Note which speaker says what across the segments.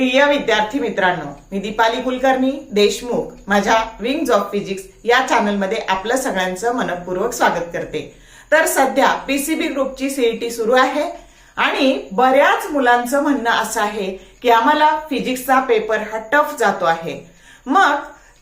Speaker 1: प्रिय विद्यार्थी मित्रांनो मी दीपाली कुलकर्णी देशमुख माझ्या विंग्ज ऑफ फिजिक्स या चॅनलमध्ये आपलं सगळ्यांचं मनपूर्वक स्वागत करते. तर सध्या पीसीबी ग्रुपची सीईटी सुरू आहे आणि बऱ्याच मुलांचं म्हणणं असं आहे की आम्हाला फिजिक्सचा पेपर हा टफ जातो आहे. मग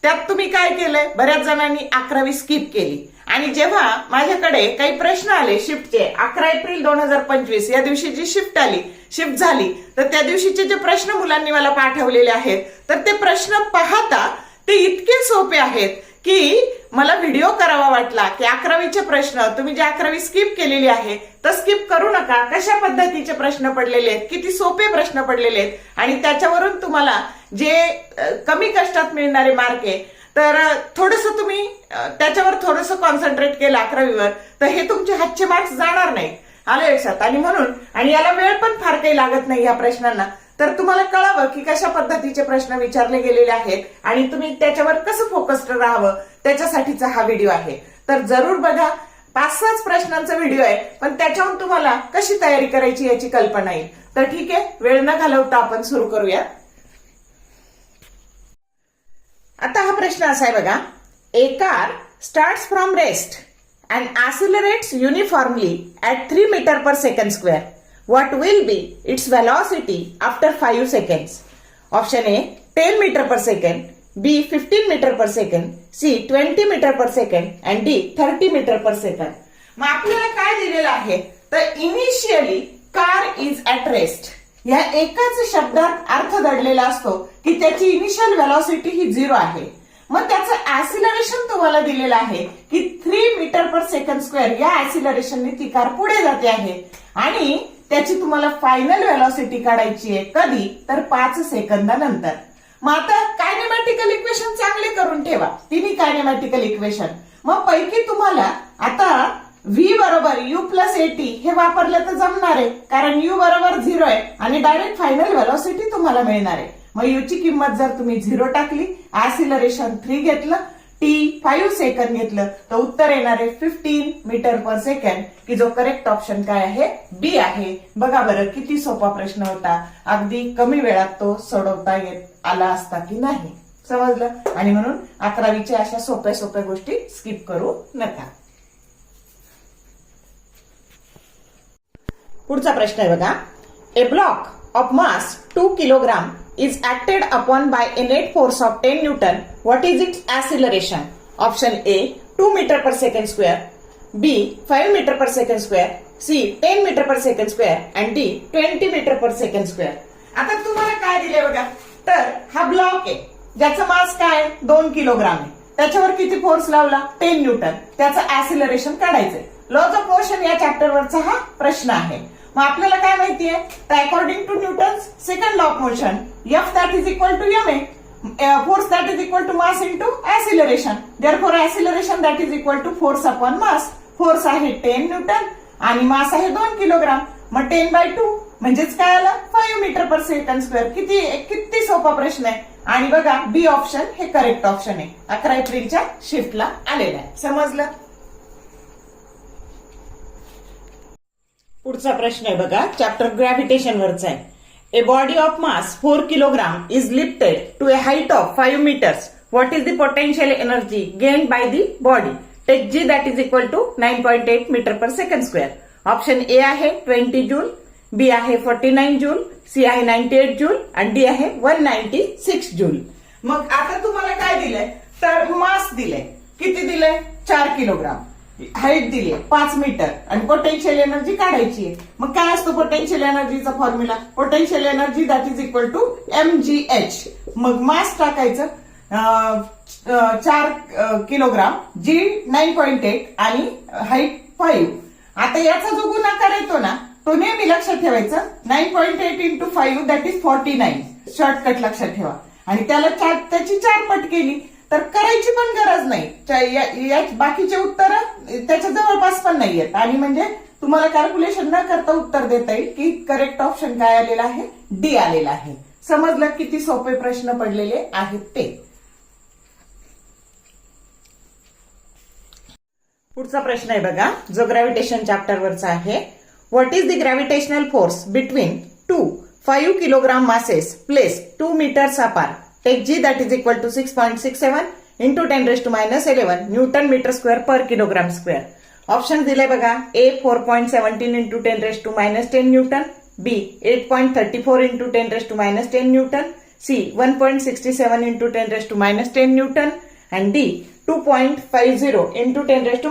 Speaker 1: त्यात तुम्ही काय केलंय? बऱ्याच जणांनी अकरावी स्किप केली. आणि जेव्हा माझ्याकडे काही प्रश्न आले शिफ्टचे अकरा एप्रिल दोन हजार पंचवीस या दिवशी जी शिफ्ट आली शिफ्ट झाली तर त्या दिवशीचे जे प्रश्न मुलांनी मला पाठवलेले आहेत तर ते प्रश्न पाहता ते इतके सोपे आहेत की मला व्हिडिओ करावा वाटला की अकरावीचे प्रश्न तुम्ही जे अकरावी स्किप केलेली आहे तर स्किप करू नका. कशा पद्धतीचे प्रश्न पडलेले आहेत? किती सोपे प्रश्न पडलेले आहेत? आणि त्याच्यावरून तुम्हाला जे कमी कष्टात मिळणारे मार्क आहे तर थोडस तुम्ही त्याच्यावर थोडस कॉन्सन्ट्रेट केलं अकरावीवर तर हे तुमचे हातचे मार्क्स जाणार नाही आले लक्षात? आणि म्हणून आणि याला वेळ पण फार काही लागत नाही या प्रश्नांना. तर तुम्हाला कळावं की कशा पद्धतीचे प्रश्न विचारले गेलेले आहेत आणि तुम्ही त्याच्यावर कसं फोकस्ड राहावं? त्याच्यासाठीचा हा व्हिडिओ आहे. तर जरूर बघा. पाच सहाच प्रश्नांचा व्हिडिओ आहे पण त्याच्याहून तुम्हाला कशी तयारी करायची याची कल्पना येईल. तर ठीक आहे वेळ न घालवता आपण सुरू करूया आता हा प्रश्न असा आहे बघा. A car start from rest and accelerates uniformly at three metre per second square what will be its velocity after five seconds option A ten metre per second B fifteen metre per second C twenty metre per second and D thirty metre per second मग आपल्याला काय दिलेलं आहे? तर initially car is at rest या एकाच शब्दात अर्थ दडलेला असतो की त्याची इनिशियल व्हेलॉसिटी ही झिरो आहे. मग त्याचं ऍसिलरेशन तुम्हाला दिलेलं आहे की three metre per second square या ऍसिलरेशनने ती कार पुढे जाते आहे. आणि त्याची तुम्हाला फायनल व्हेलॉसिटी काढायची आहे कधी? तर पाच सेकंदानंतर. मग आता कायनेमॅटिकल इक्वेशन चांगले करून ठेवा. तिन्ही कायनेमॅटिकल इक्वेशन मग पैकी तुम्हाला आता व्ही बरोबर यू प्लस एटी हे वापरलं तर जमणार आहे कारण यू बरोबर झिरो आहे आणि डायरेक्ट फायनल व्हेलॉसिटी तुम्हाला मिळणार आहे. मग यूची किंमत जर तुम्ही झिरो टाकली ऍसिलरेशन थ्री घेतलं टी फाईव्ह सेकंद घेतलं तर उत्तर येणार आहे फिफ्टीन मीटर पर सेकंड की जो करेक्ट ऑप्शन काय आहे? बी आहे. बघा बरं किती सोपा प्रश्न होता. अगदी कमी वेळात तो सोडवता येत आला असता की नाही? समजलं? आणि म्हणून अकरावीच्या अशा सोप्या सोप्या गोष्टी स्किप करू नका. पुढचा प्रश्न आहे बघा. A block of mass two kilogram is acted upon by a net force of ten newton what is its acceleration option A two metre per second square B five metre per second square C ten metre per second square and D twenty metre per second square आता तुम्हाला काय दिले बघा? तर हा block आहे. ज्याचं मास काय? दोन किलोग्राम आहे. त्याच्यावर किती फोर्स लावला? टेन न्यूटन त्याचं ऍसिलरेशन काढायचंय. लॉज ऑफ मोशन या चॅप्टरवरचा हा प्रश्न आहे. मग आपल्याला काय माहितीये? तर according to Newton second law of motion F that is equal to M A force that is equal to mass to acceleration therefore acceleration that is equal to force upon mass force आहे ten newton आणि mass आहे दोन kilogram मग ten by two म्हणजेच काय आलं? Five metre per second square किती किती सोपा प्रश्न आहे. आणि बघा बी ऑप्शन हे करेक्ट ऑप्शन आहे. अकरा एप्रिलच्या शिफ्टला आलेलं आहे. समजलं? पुढचा प्रश्न आहे बघा. चॅप्टर ग्रॅव्हिटेशन वरचा आहे. A body of mass four kilogram is lifted to a height of five metres what is the potential energy gain by the body take G that is equal to nine point eight metre per second square option A आहे twenty joule B आहे forty nine joule C आहे ninety eight joule आणि D आहे one ninety six जून मग आता तुम्हाला काय दिलंय? तर मास दिलंय. किती दिलंय? चार किलोग्राम हाईट दिली आहे पाच मीटर आणि पोटेन्शियल एनर्जी काढायची आहे. मग काय असतो potential एनर्जीचा formula potential energy that is equal to M G H मग मास टाकायचं चार kilogram G nine point eight आणि हाईट फाईव्ह आता याचा जो गुणाकार येतो ना तो नेहमी लक्षात ठेवायचा. Nine point eight into five that is forty nine shortcut लक्षात ठेवा. आणि त्याला चार त्याची चार पट केली. तर करायची पण गरज नाही. या- बाकीचे उत्तर त्याच्या जवळपास पण नाही आहेत आणि म्हणजे तुम्हाला कॅल्क्युलेशन न करता उत्तर देता येईल की करेक्ट ऑप्शन काय आलेला आहे? डी आलेला आहे. समजलं किती सोपे प्रश्न पडलेले आहेत ते. पुढचा प्रश्न आहे बघा. जो ग्रॅव्हिटेशन चॅप्टर वरचा आहे. What is the gravitational force between two five kilogram masses place two metres apart Take G, that is equal to 6.67 into 10 raised to minus 11 Newton meter square per kilogram square. Option दिले बघा. Four point seventeen into ten raise to minus ten newton B eight point thirty four into ten raise to minus ten newton C one point sixty seven into ten raise to minus ten newton and D two point five zero into ten raise to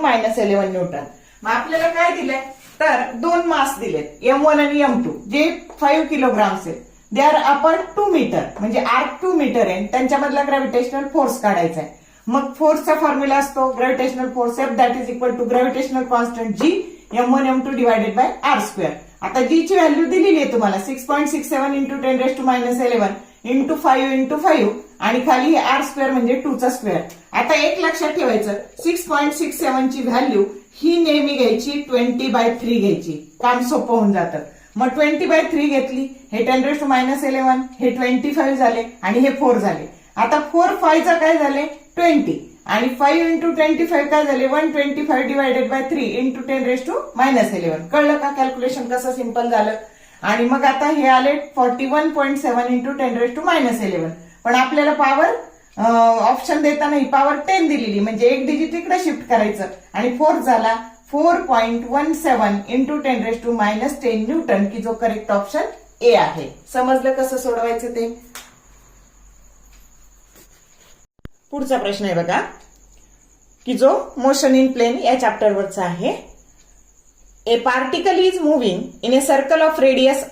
Speaker 1: newton आपल्याला काय तर दोन mass M one आणि M two जे five kilograms आहेत. They are आपण two metre म्हणजे आर्क टू मीटर आहे. त्यांच्यामधला ग्रॅव्हिटेशनल फोर्स काढायचा आहे. मग फोर्सचा फॉर्म्युला असतो. Gravitational force F that is equal to gravitational constant G M one M two divided by R square आता जी ची व्हॅल्यू दिलेली आहे तुम्हाला. Six point six seven into ten raise to minus eleven into five into five आणि खाली हे R square म्हणजे टूचा square आता एक लक्षात ठेवायचं. सिक्स पॉईंट सिक्स सेव्हनची व्हॅल्यू ही नेहमी घ्यायची ट्वेंटी बाय थ्री घ्यायची. काम सोपं होऊन जातं. मग ट्वेंटी बाय थ्री घेतली हे ten raise to minus eleven हे ट्वेंटी फाईव्ह झाले आणि हे फोर झाले. आता फोर फायचा काय झाले? ट्वेंटी. आणि फाईव्ह इंटू ट्वेंटी फाईव्ह काय झाले? One twenty five divided by three into ten raise to minus eleven कळलं का? कॅल्क्युलेशन कसं सिंपल झालं? आणि मग आता हे आले forty one point seven into ten raise to minus eleven पण आपल्याला पॉवर ऑप्शन देताना ही पॉवर टेन दिलेली. म्हणजे एक डिजिट इकडे शिफ्ट करायचं. आणि फोर्थ झाला. Four point one seven into ten raise to minus ten newton की जो करेक्ट ऑप्शन ए आहे. समजलं कसं सोडवायचं ते? पुढचा प्रश्न आहे बघा की जो मोशन इन प्लेन या चॅप्टरवरचा आहे. A particle is moving in a circle of radius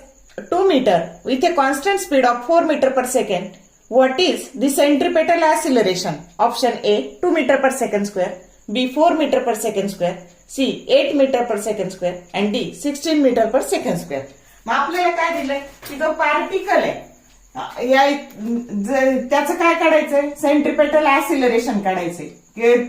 Speaker 1: two metre with a constant speed of four metre per second what is the centripetal acceleration option A two metre per second square B four metre per second square C eight metre per second square and D sixteen metre per second square मग आपल्याला काय दिलंय? की जो particle आहे या त्याचं काय काढायचंय? सेंट्रिपेटल ऍसिलरेशन काढायचंय.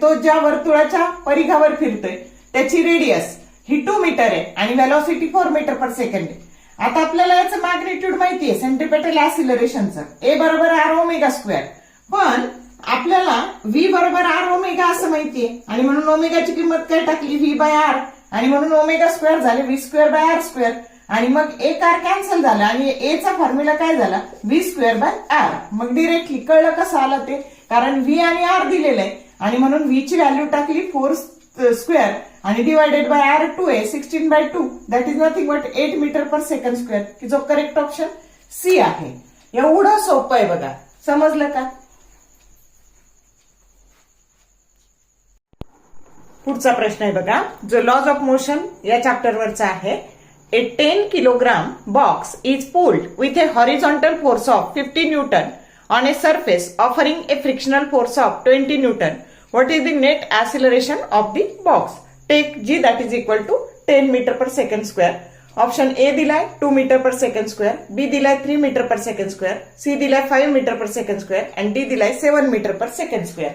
Speaker 1: तो ज्या वर्तुळाच्या परिघावर फिरतोय त्याची रेडियस ही टू मीटर आहे आणि velocity four metre per second आहे. आता आपल्याला याचं मॅग्नेट्यूड माहिती आहे सेंट्रिपेटल ऍसिलरेशनचं ए बरोबर आर ओमेगा स्क्वेअर पण आपल्याला व्ही बरोबर आर ओमेगा असं माहितीये. आणि म्हणून ओमेगाची किंमत काय टाकली? व्ही बाय आर आणि म्हणून ओमेगा स्क्वेअर झाले V square by R square आणि मग एक आर कॅन्सल झाला आणि एचा फॉर्म्युला काय झाला? व्ही स्क्वेअर बाय आर मग डिरेक्टली कळलं कसं आलं ते? कारण व्ही आणि आर दिलेलं आहे. आणि म्हणून व्ही ची व्हॅल्यू टाकली फोर स्क्वेअर आणि डिवायडेड बाय आर टू आहे sixteen by two that is nothing but eight metre per second square की जो करेक्ट ऑप्शन सी आहे. एवढं सोपं आहे बघा. समजलं का? पुढचा प्रश्न आहे बघा. जो लॉज ऑफ मोशन या चॅप्टरवरचा आहे a ten kilogram box is pulled with a horizontal force of fifty newton on a surface offering a frictional force of twenty newton what is the net acceleration of the box take G that is equal to ten metre per second square option A दिलाय two metre per second square B दिलाय three metre per second square C दिलाय five metre per second square and D दिलाय seven metre per second square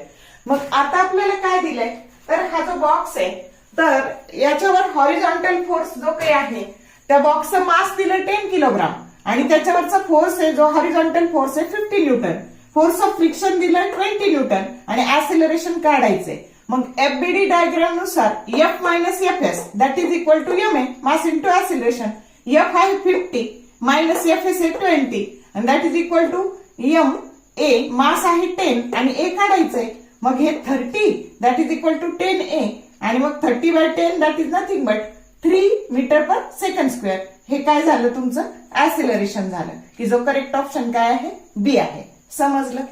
Speaker 1: मग आता आपल्याला काय दिलंय? तर हा जो बॉक्स आहे तर याच्यावर हॉरिझॉन्टल फोर्स जो काही आहे त्या बॉक्सचं मास दिलं टेन किलोग्राम आणि त्याच्यावरचा फोर्स आहे जो हॉरिझॉन्टल फोर्स आहे fifty newton force of friction दिलं ट्वेंटी न्यूटन आणि ऍसिलरेशन काढायचंय. मग FBD डायग्रामनुसार F minus F S that is equal to M A mass into acceleration F आहे फिफ्टी मायनस एफ एस आहे ट्वेंटी आणि that is equal to M A mass आहे ten आणि A काढायचंय. मग हे thirty that is equal to ten A आणि मग thirty by ten that is nothing but three metre per second square हे काय झालं तुमचं? ऍसिलरेशन झालं. की जो करेक्ट ऑप्शन काय आहे? बी आहे. समजलं?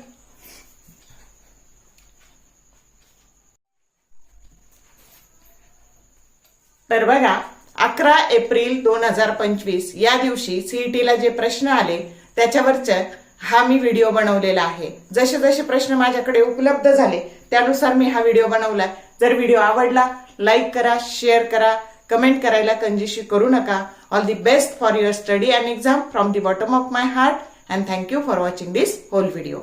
Speaker 1: तर बघा अकरा एप्रिल दोन हजार पंचवीस या दिवशी सीईटीला जे प्रश्न आले त्याच्यावरचं हा मी व्हिडिओ बनवलेला आहे. जसे जसे प्रश्न माझ्याकडे उपलब्ध झाले त्यानुसार मी हा व्हिडिओ बनवलाय. जर व्हिडिओ आवडला लाईक करा शेअर करा कमेंट करायला कंजिशी करू नका. All the best for your study and exam from the bottom of my heart and thank you for watching this whole video